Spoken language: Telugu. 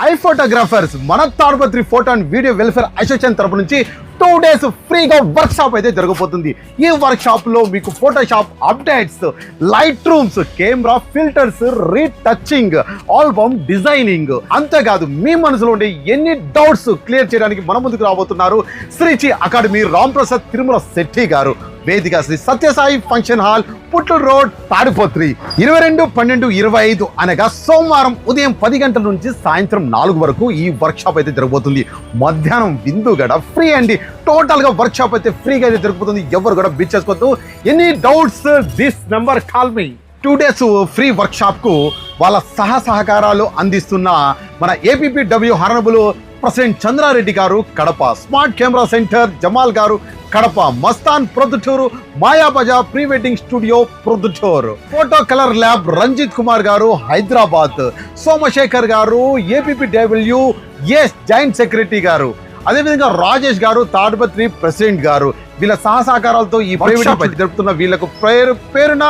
ఐ ఫోటోగ్రాఫర్స్ మన Tadipatri photo and video welfare association తరపు నుంచి టూ డేస్ ఫ్రీగా వర్క్ షాప్ అయితే జరగబోతుంది. ఈ వర్క్ షాప్లో మీకు Photoshop updates light rooms camera filters retouching album designing. అంతేకాదు మీ మనసులో ఉండే ఎన్ని డౌట్స్ క్లియర్ చేయడానికి మన ముందుకు రాబోతున్నారు శ్రీచి అకాడమీ రామ్ ప్రసాద్ తిరుమల శెట్టి గారు. వేదిక Sri Sathya Sai function hall Putlur road Tadipatri. ఇరవై రెండు పన్నెండు ఇరవై ఐదు అనగా సోమవారం ఉదయం పది గంటల నుంచి సాయంత్రం నాలుగు వరకు ఈ వర్క్షాప్ అయితే జరగబోతుంది. మధ్యాహ్నం విందు గడ ఫ్రీ అండి. టోటల్గా వర్క్షాప్ అయితే ఫ్రీగా అయితే జరుగుతుంది ఎవరు కూడా బిచ్ చేసుకోవద్దు. Any doubts this number call me two days free వర్క్షాప్కు వాళ్ళ సహ సహకారాలు అందిస్తున్న మన APP W హరణబులు president Chandrareddy garu Kadapa smart camera centre Jamal garu Kadapa Mastan Proddatur Mayabazar pre wedding studio Proddatur. Photo colour lab Ranjith Kumar garu Hyderabad. Somasekhar garu APP W S joint secretary garu. అదేవిధంగా రాజేష్ గారు తాడిపత్రి ప్రెసిడెంట్ గారు. వీళ్ళ సహ సహకారాలతో ఈ ప్రైవేట్ జరుపుతున్న వీళ్ళకు పేరు పేరున